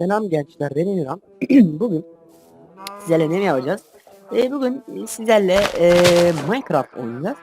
Selam gençler ben Emirhan. bugün sizlerle ne yapacağız? Ee, bugün sizlerle ee, Minecraft oynayacağız.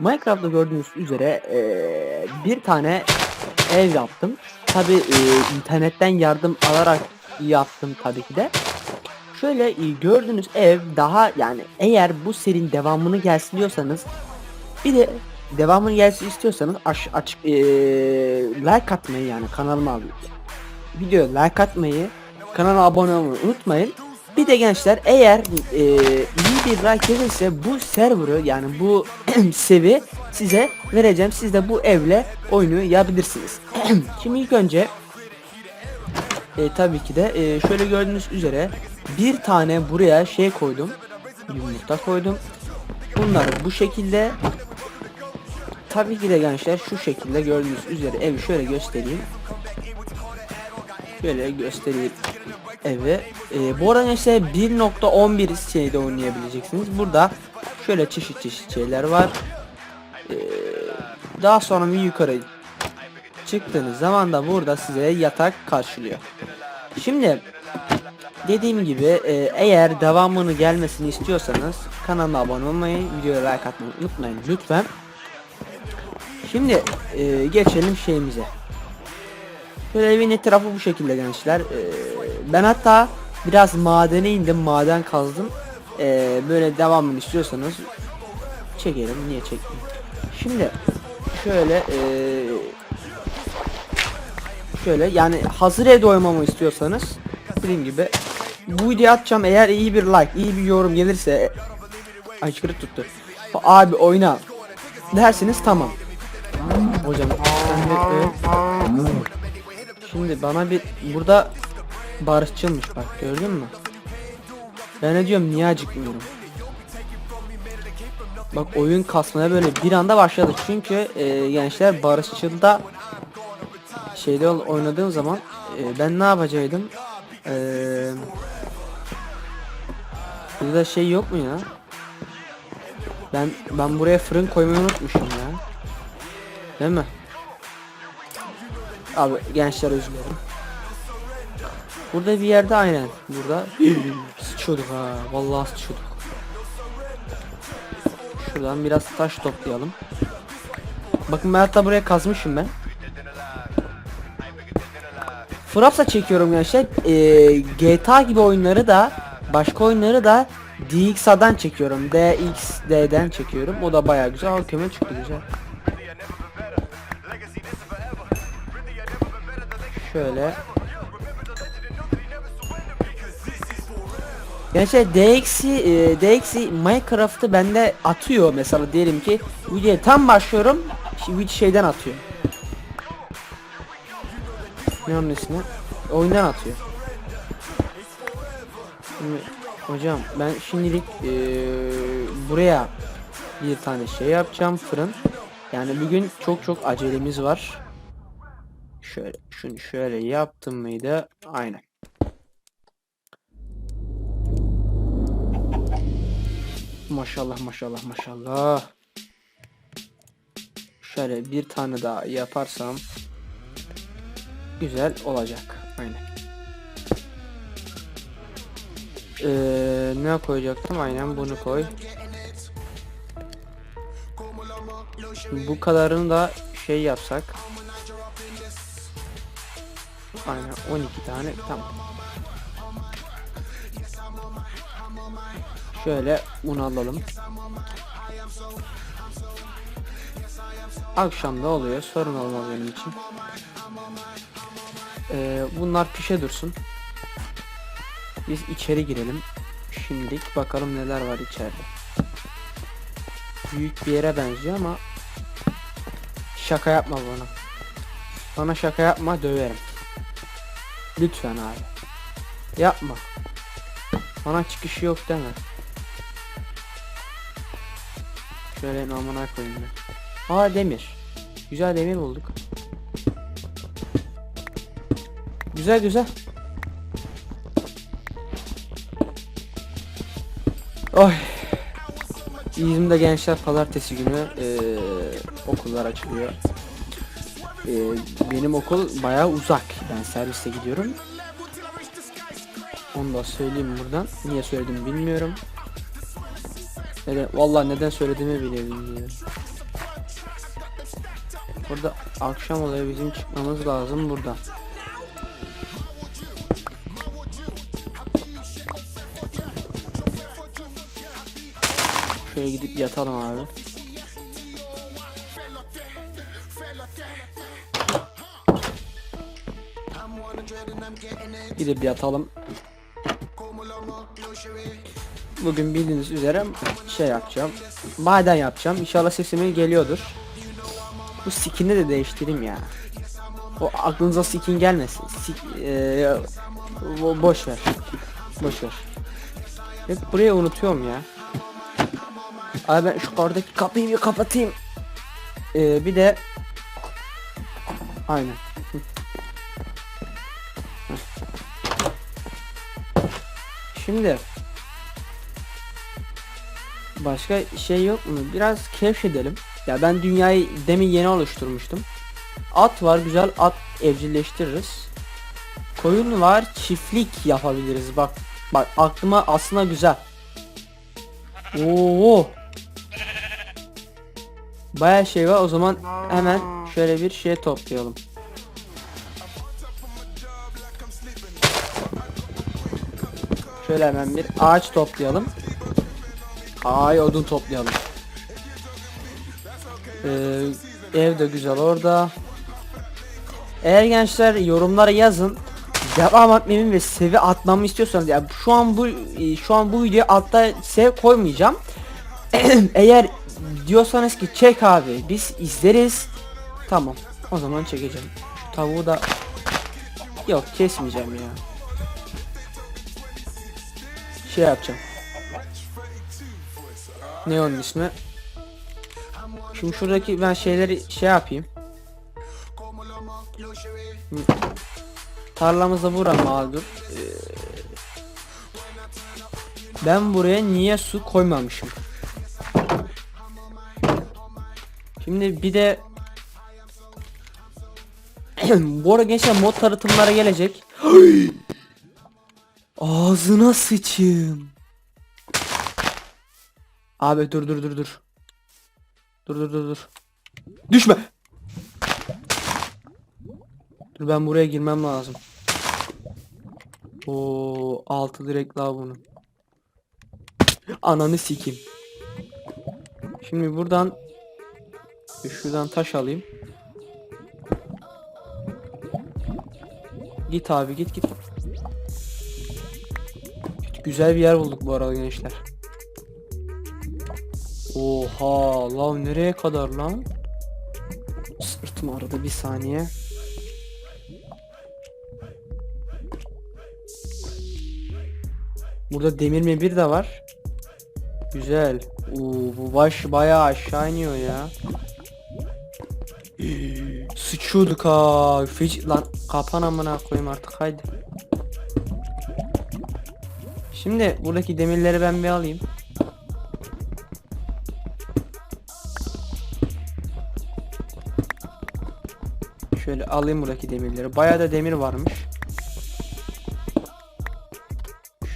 Minecraft'ta gördüğünüz üzere ee, bir tane ev yaptım. Tabi internetten yardım alarak yaptım tabii ki de. Şöyle ee, gördüğünüz ev daha yani eğer bu serinin devamını gelsin diyorsanız bir de devamını gelsin istiyorsanız aş açık ee, like atmayı yani kanalıma abi video like atmayı, kanala abone olmayı unutmayın. Bir de gençler eğer e, iyi bir like gelirse bu server'ı yani bu sevi size vereceğim. Siz de bu evle oyunu yapabilirsiniz. Şimdi ilk önce e, tabii ki de e, şöyle gördüğünüz üzere bir tane buraya şey koydum. Yumurta koydum. Bunları bu şekilde Tabii ki de gençler şu şekilde gördüğünüz üzere evi şöyle göstereyim. Şöyle göstereyim evi. Ee, bu arada işte 1.11 şeyde oynayabileceksiniz. Burada şöyle çeşit çeşit şeyler var. Ee, daha sonra bir yukarı çıktığınız zaman da burada size yatak karşılıyor. Şimdi dediğim gibi e, eğer devamını gelmesini istiyorsanız kanalıma abone olmayı, videoya like atmayı unutmayın lütfen. Şimdi e, geçelim şeyimize. Şöyle evin etrafı bu şekilde gençler. Ee, ben hatta biraz madene indim, maden kazdım. Ee, böyle devamını istiyorsanız çekelim. Niye çekmeyeyim? Şimdi şöyle ee, şöyle yani hazır evde oynamamı istiyorsanız dediğim gibi bu videoyu atacağım eğer iyi bir like, iyi bir yorum gelirse ay tuttu. Abi oyna dersiniz tamam. Hocam sen de evet. Şimdi bana bir burada barışçılmış bak gördün mü? Ben ne diyorum niye acıkmıyorum? Bak oyun kasmaya böyle bir anda başladı çünkü e, gençler barışçılda şeyde oynadığım zaman e, ben ne yapacaktım? E, burada şey yok mu ya? Ben ben buraya fırın koymayı unutmuşum ya. Değil mi? Abi gençler özür dilerim. Burada bir yerde aynen. Burada sıçıyorduk ha. Vallahi sıçıyorduk. Şuradan biraz taş toplayalım. Bakın ben hatta buraya kazmışım ben. Frapsa çekiyorum gençler. Ee, GTA gibi oyunları da başka oyunları da DXA'dan çekiyorum. DXD'den çekiyorum. O da bayağı güzel. Aa kömür çıktı güzel. Şöyle. Gençler DX'i e, DX'i Minecraft'ı bende atıyor mesela diyelim ki videoya tam başlıyorum şimdi şeyden atıyor. Ne onun ismi? Oyundan atıyor. Şimdi, hocam ben şimdilik e, buraya bir tane şey yapacağım fırın. Yani bugün çok çok acelemiz var. Şöyle şunu şöyle yaptım mıydı? Aynen. Maşallah maşallah maşallah. Şöyle bir tane daha yaparsam güzel olacak. Aynen. Ee, ne koyacaktım? Aynen bunu koy. Bu kadarını da şey yapsak. Aynen 12 tane tamam. Şöyle un alalım. Akşam da oluyor sorun olmaz benim için. Ee, bunlar pişe dursun. Biz içeri girelim. Şimdilik bakalım neler var içeride. Büyük bir yere benziyor ama şaka yapma bana. Bana şaka yapma döverim. Lütfen abi. Yapma. Bana çıkışı yok deme. Şöyle namına koyayım ben. Aa demir. Güzel demir bulduk. Güzel güzel. Oy. İzmir'de gençler pazartesi günü eee, okullar açılıyor. Eee, benim okul bayağı uzak. Ben serviste gidiyorum. Onu da söyleyeyim buradan. Niye söyledim bilmiyorum. Neden, vallahi neden söylediğimi bile bilmiyorum. Burada akşam oluyor bizim çıkmamız lazım burada. Şöyle gidip yatalım abi. Gidip yatalım. Bugün bildiğiniz üzere şey yapacağım. Maden yapacağım. İnşallah sesime geliyordur. Bu skin'i de değiştireyim ya. O aklınıza skin gelmesin. Sik, bo- boş ver. Boş ver. Hep burayı unutuyorum ya. Abi ben şu kardaki kapıyı bir kapatayım. Ee, bir de Aynen. Şimdi Başka şey yok mu? Biraz keşfedelim. Ya ben dünyayı demin yeni oluşturmuştum. At var güzel at evcilleştiririz. Koyun var çiftlik yapabiliriz. Bak bak aklıma aslında güzel. Oo. Baya şey var o zaman hemen şöyle bir şey toplayalım. Şöyle hemen bir ağaç toplayalım. Ay odun toplayalım. Ee, ev de güzel orada. Eğer gençler yorumlara yazın. Devam etmemi ve sevi atmamı istiyorsanız ya şu an bu e, şu an bu videoya altta sev koymayacağım. Eğer diyorsanız ki çek abi biz izleriz. Tamam. O zaman çekeceğim. Şu tavuğu da yok kesmeyeceğim ya. Şey yapacağım. Ne onun ismi? Şimdi şuradaki ben şeyleri şey yapayım. Tarlamıza vuram abi dur. Ee, ben buraya niye su koymamışım? Şimdi bir de bu arada gençler mod tanıtımlara gelecek. Ağzına sıçayım. Abi dur dur dur dur. Dur dur dur dur. Düşme. Dur ben buraya girmem lazım. O altı direkt la bunun. Ananı sikeyim. Şimdi buradan şuradan taş alayım. Git abi git git. Güzel bir yer bulduk bu arada gençler. Oha lan nereye kadar lan? Sırtım aradı bir saniye. Burada demir mebir de var. Güzel. Oo, bu baş bayağı aşağı iniyor ya. Sıçıyorduk ha. Feci lan kapan amına koyayım artık haydi. Şimdi buradaki demirleri ben bir alayım. Şöyle alayım buradaki demirleri. Bayağı da demir varmış.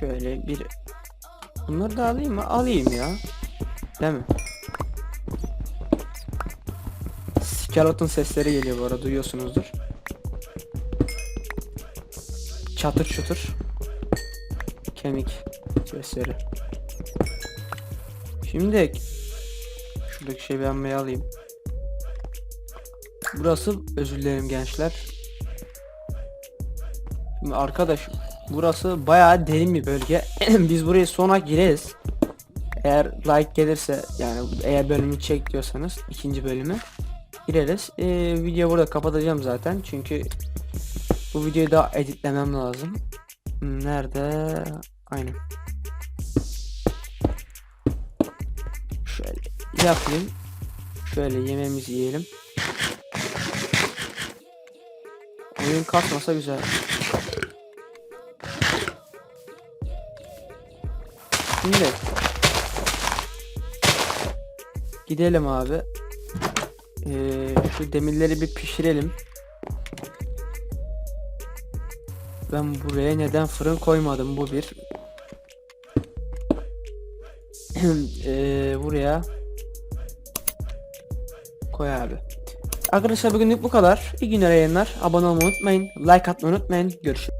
Şöyle bir Bunları da alayım mı? Alayım ya. Değil mi? Skeleton sesleri geliyor bu arada duyuyorsunuzdur. Çatır çutur. Kemik sesleri. Şimdi şuradaki ben bir alayım. Burası özür dilerim gençler. Şimdi arkadaş burası bayağı derin bir bölge. Biz buraya sona gireriz. Eğer like gelirse yani eğer bölümü çek diyorsanız ikinci bölümü gireriz. Ee, video burada kapatacağım zaten çünkü bu videoyu daha editlemem lazım. Nerede? Aynen. Şöyle yapayım. Şöyle yemeğimizi yiyelim. Oyun kasmasa güzel. Şimdi gidelim abi. Ee, şu demirleri bir pişirelim. Ben buraya neden fırın koymadım bu bir. Eee, buraya koy abi. Arkadaşlar bugünlük bu kadar. İyi günler yayınlar. Abone olmayı unutmayın. Like atmayı unutmayın. Görüşürüz.